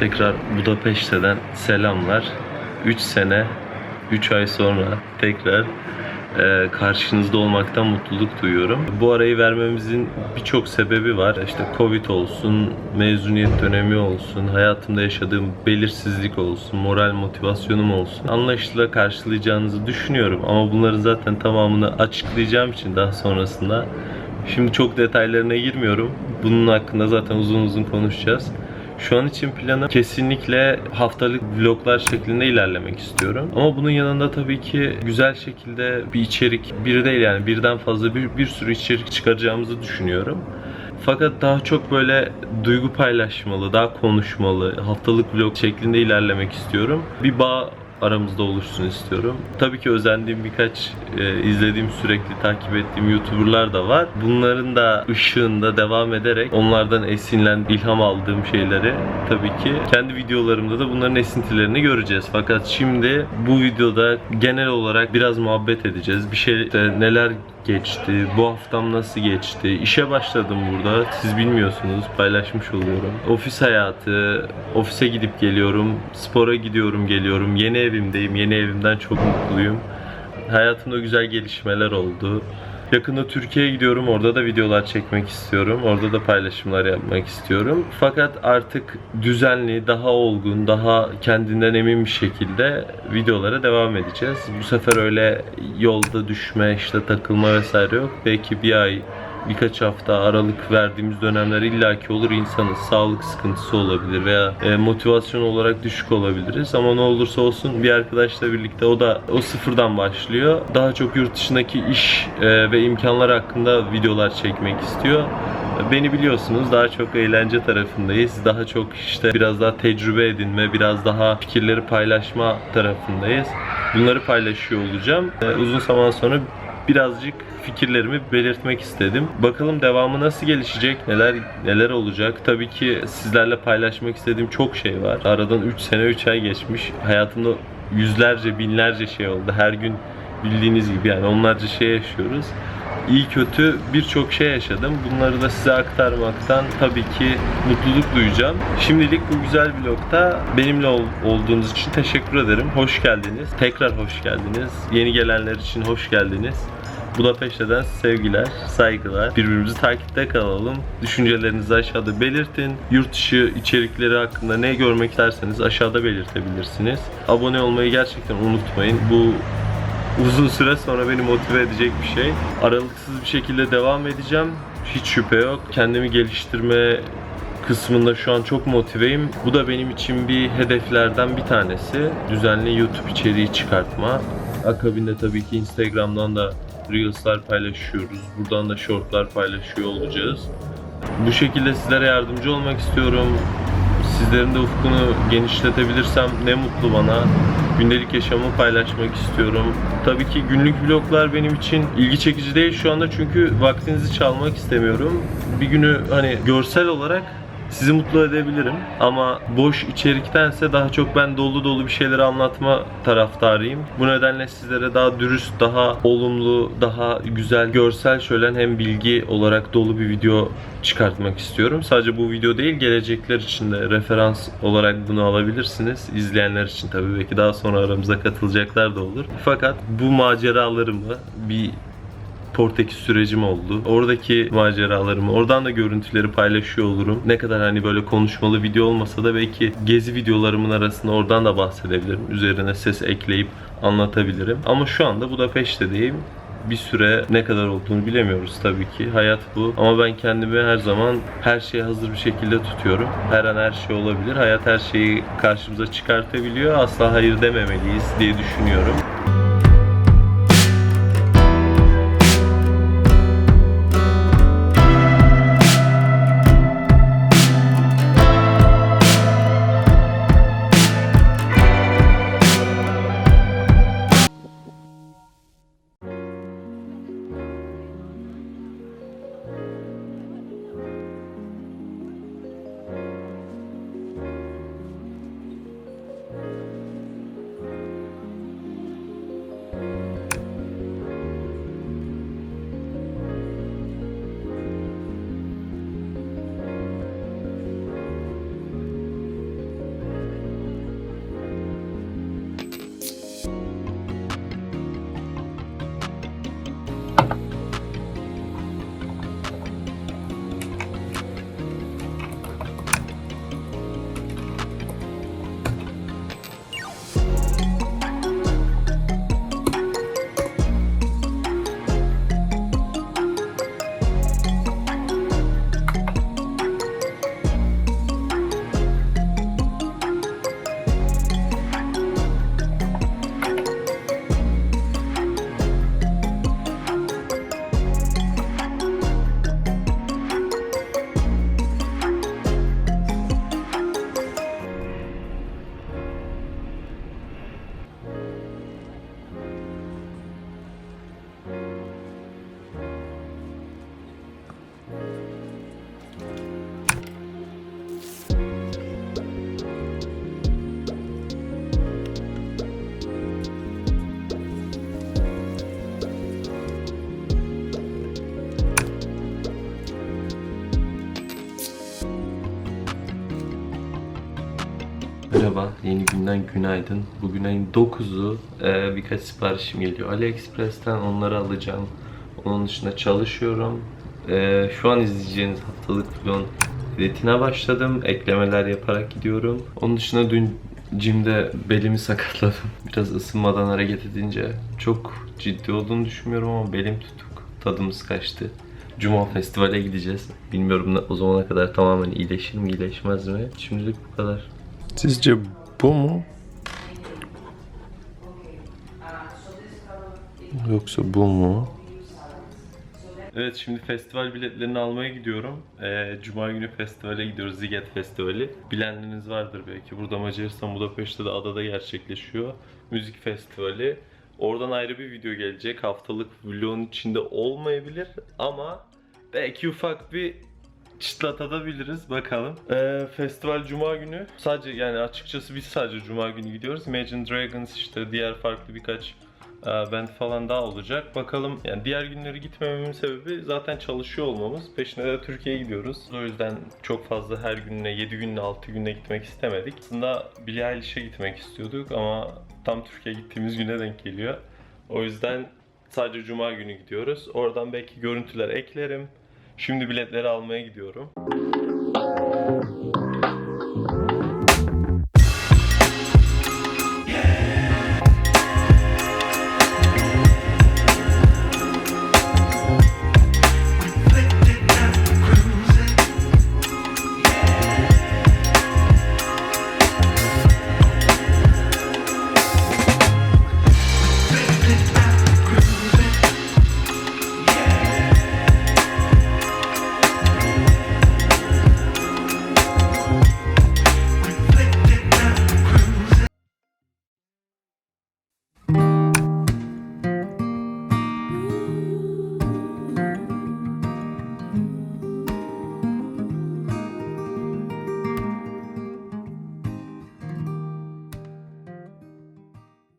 Tekrar Budapeşte'den selamlar. 3 sene, 3 ay sonra tekrar e, karşınızda olmaktan mutluluk duyuyorum. Bu arayı vermemizin birçok sebebi var. İşte Covid olsun, mezuniyet dönemi olsun, hayatımda yaşadığım belirsizlik olsun, moral motivasyonum olsun. Anlayışla karşılayacağınızı düşünüyorum ama bunların zaten tamamını açıklayacağım için daha sonrasında Şimdi çok detaylarına girmiyorum. Bunun hakkında zaten uzun uzun konuşacağız. Şu an için planım kesinlikle haftalık vloglar şeklinde ilerlemek istiyorum. Ama bunun yanında tabii ki güzel şekilde bir içerik, bir değil yani birden fazla bir, bir sürü içerik çıkaracağımızı düşünüyorum. Fakat daha çok böyle duygu paylaşmalı, daha konuşmalı, haftalık vlog şeklinde ilerlemek istiyorum. Bir bağ aramızda oluşsun istiyorum. Tabii ki özendiğim birkaç e, izlediğim sürekli takip ettiğim YouTuber'lar da var. Bunların da ışığında devam ederek onlardan esinlen ilham aldığım şeyleri tabii ki kendi videolarımda da bunların esintilerini göreceğiz. Fakat şimdi bu videoda genel olarak biraz muhabbet edeceğiz. Bir şey işte neler geçti, bu haftam nasıl geçti, işe başladım burada, siz bilmiyorsunuz, paylaşmış oluyorum. Ofis hayatı, ofise gidip geliyorum, spora gidiyorum geliyorum, yeni evimdeyim, yeni evimden çok mutluyum. Hayatımda güzel gelişmeler oldu. Yakında Türkiye'ye gidiyorum. Orada da videolar çekmek istiyorum. Orada da paylaşımlar yapmak istiyorum. Fakat artık düzenli, daha olgun, daha kendinden emin bir şekilde videolara devam edeceğiz. Bu sefer öyle yolda düşme, işte takılma vesaire yok. Belki bir ay, birkaç hafta aralık verdiğimiz dönemler illaki olur insanız. Sağlık sıkıntısı olabilir veya e, motivasyon olarak düşük olabiliriz. Ama ne olursa olsun bir arkadaşla birlikte o da o sıfırdan başlıyor. Daha çok yurt dışındaki iş e, ve imkanlar hakkında videolar çekmek istiyor. Beni biliyorsunuz daha çok eğlence tarafındayız. Daha çok işte biraz daha tecrübe edinme, biraz daha fikirleri paylaşma tarafındayız. Bunları paylaşıyor olacağım. E, uzun zaman sonra birazcık fikirlerimi belirtmek istedim. Bakalım devamı nasıl gelişecek, neler neler olacak. Tabii ki sizlerle paylaşmak istediğim çok şey var. Aradan 3 sene 3 ay geçmiş. Hayatımda yüzlerce, binlerce şey oldu. Her gün bildiğiniz gibi yani onlarca şey yaşıyoruz. İyi kötü birçok şey yaşadım. Bunları da size aktarmaktan tabii ki mutluluk duyacağım. Şimdilik bu güzel vlogta benimle ol- olduğunuz için teşekkür ederim. Hoş geldiniz. Tekrar hoş geldiniz. Yeni gelenler için hoş geldiniz. Budapeşte'den sevgiler, saygılar. Birbirimizi takipte kalalım. Düşüncelerinizi aşağıda belirtin. Yurt dışı içerikleri hakkında ne görmek isterseniz aşağıda belirtebilirsiniz. Abone olmayı gerçekten unutmayın. Bu uzun süre sonra beni motive edecek bir şey. Aralıksız bir şekilde devam edeceğim. Hiç şüphe yok. Kendimi geliştirme kısmında şu an çok motiveyim. Bu da benim için bir hedeflerden bir tanesi. Düzenli YouTube içeriği çıkartma. Akabinde tabii ki Instagram'dan da Reels'lar paylaşıyoruz. Buradan da Short'lar paylaşıyor olacağız. Bu şekilde sizlere yardımcı olmak istiyorum. Sizlerin de ufkunu genişletebilirsem ne mutlu bana. Gündelik yaşamı paylaşmak istiyorum. Tabii ki günlük vloglar benim için ilgi çekici değil şu anda çünkü vaktinizi çalmak istemiyorum. Bir günü hani görsel olarak sizi mutlu edebilirim ama boş içeriktense daha çok ben dolu dolu bir şeyleri anlatma taraftarıyım. Bu nedenle sizlere daha dürüst, daha olumlu, daha güzel, görsel şölen hem bilgi olarak dolu bir video çıkartmak istiyorum. Sadece bu video değil, gelecekler için de referans olarak bunu alabilirsiniz. İzleyenler için tabii belki daha sonra aramıza katılacaklar da olur. Fakat bu maceralarımı bir Portekiz sürecim oldu. Oradaki maceralarımı, oradan da görüntüleri paylaşıyor olurum. Ne kadar hani böyle konuşmalı video olmasa da belki gezi videolarımın arasında oradan da bahsedebilirim. Üzerine ses ekleyip anlatabilirim. Ama şu anda Budapeşte'deyim bir süre ne kadar olduğunu bilemiyoruz tabii ki. Hayat bu. Ama ben kendimi her zaman her şeye hazır bir şekilde tutuyorum. Her an her şey olabilir. Hayat her şeyi karşımıza çıkartabiliyor. Asla hayır dememeliyiz diye düşünüyorum. Merhaba, yeni günden günaydın. Bugün ayın 9'u. Ee, birkaç siparişim geliyor. AliExpress'ten onları alacağım. Onun dışında çalışıyorum. Ee, şu an izleyeceğiniz haftalık vlogun editine başladım. Eklemeler yaparak gidiyorum. Onun dışında dün Jim'de belimi sakatladım. Biraz ısınmadan hareket edince çok ciddi olduğunu düşünmüyorum ama belim tutuk. Tadımız kaçtı. Cuma festivale gideceğiz. Bilmiyorum o zamana kadar tamamen iyileşir mi iyileşmez mi? Şimdilik bu kadar. Sizce bu mu? Yoksa bu mu? Evet şimdi festival biletlerini almaya gidiyorum. Ee, Cuma günü festivale gidiyoruz. Ziget Festivali. Bilenleriniz vardır belki. Burada Macaristan Budapeşte de adada gerçekleşiyor. Müzik festivali. Oradan ayrı bir video gelecek. Haftalık vlogun içinde olmayabilir ama belki ufak bir çıtlatabiliriz bakalım. Ee, festival cuma günü. Sadece yani açıkçası biz sadece cuma günü gidiyoruz. Imagine Dragons işte diğer farklı birkaç e, band falan daha olacak. Bakalım yani diğer günleri gitmememin sebebi zaten çalışıyor olmamız. Peşine de Türkiye'ye gidiyoruz. O yüzden çok fazla her gününe 7 gününe 6 gününe gitmek istemedik. Aslında Billie Eilish'e gitmek istiyorduk ama tam Türkiye'ye gittiğimiz güne denk geliyor. O yüzden sadece cuma günü gidiyoruz. Oradan belki görüntüler eklerim. Şimdi biletleri almaya gidiyorum.